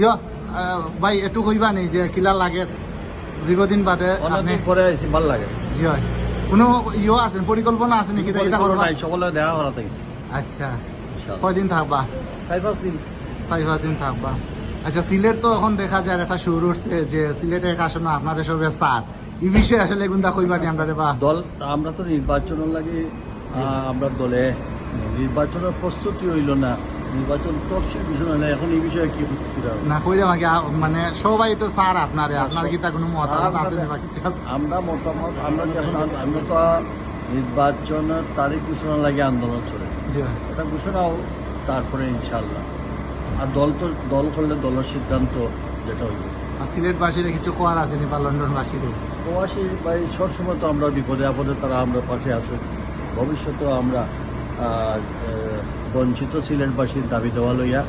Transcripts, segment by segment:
ইয় ভাই একটু কইবা নেই যে কিলা লাগে? দীর্ঘদিন বাদে আপনি পরে আইছি ভালো লাগে। জি হয়। কোনো ইয়ে আছে পরিকল্পনা আছে নাকি? এটা করবা সকলে দেখা করা থাকিস আচ্ছা। কয়দিন থাকবা? চার পাঁচ দিন। চার পাঁচ দিন থাকবা। আচ্ছা সিলেট তো এখন দেখা যায় একটা সুর উঠছে যে সিলেটে এক আসনে আপনাদের সবে সার এই বিষয়ে আসলে গুন্দা কইবা নি আমরা বা দল আমরা তো নির্বাচনের লাগে আমরা দলে নির্বাচনের প্রস্তুতি হইল না। নির্বাচন তফসিল বিষয় হইল এখন এই বিষয়ে কি? না মানে সবাই তো স্যার আপনারে আপনার কি তা কোনো মতামত আছে বা কিছু আমরা মতামত আমরা যখন আমরা তো নির্বাচনের তারিখ ঘোষণা লাগে আন্দোলন চলে। এটা ঘোষণা হোক তারপরে ইনশাল্লাহ আর দল তো দল করলে দলের সিদ্ধান্ত যেটা হইবে। আর সিলেটবাসীরা কিছু কোয়ার আছে নি বা লন্ডনবাসীরও প্রবাসী ভাই সবসময় তো আমরা বিপদে আপদে তারা আমরা পাশে আছে। ভবিষ্যতেও আমরা বঞ্চিত সিলেটবাসীর দাবি দেওয়া লইয়া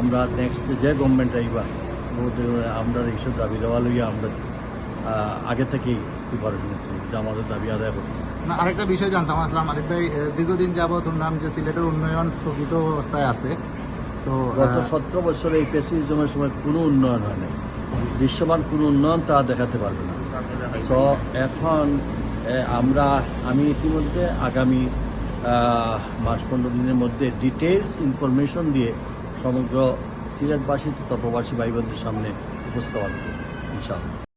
আমরা নেক্সট যে গভর্নমেন্ট আইবা আমরা এইসব দাবি দেওয়া লইয়া আমরা আগে থেকেই প্রিপারেশন যে আমাদের দাবি আদায় না আরেকটা বিষয় জানতাম আসলাম আরেক ভাই দীর্ঘদিন যাবত শুনলাম যে সিলেটের উন্নয়ন স্থগিত অবস্থায় আছে তো গত সতেরো বছরে এই ফেসিজমের সময় কোনো উন্নয়ন হয় নাই। দৃশ্যমান কোনো উন্নয়ন তা দেখাতে পারবে না। তো এখন আমরা আমি ইতিমধ্যে আগামী মাস পনেরো দিনের মধ্যে ডিটেলস ইনফরমেশন দিয়ে সমগ্র সিলেটবাসী তথা প্রবাসী ভাই বোনদের সামনে উপস্থাপন করব ইনশাআল্লাহ।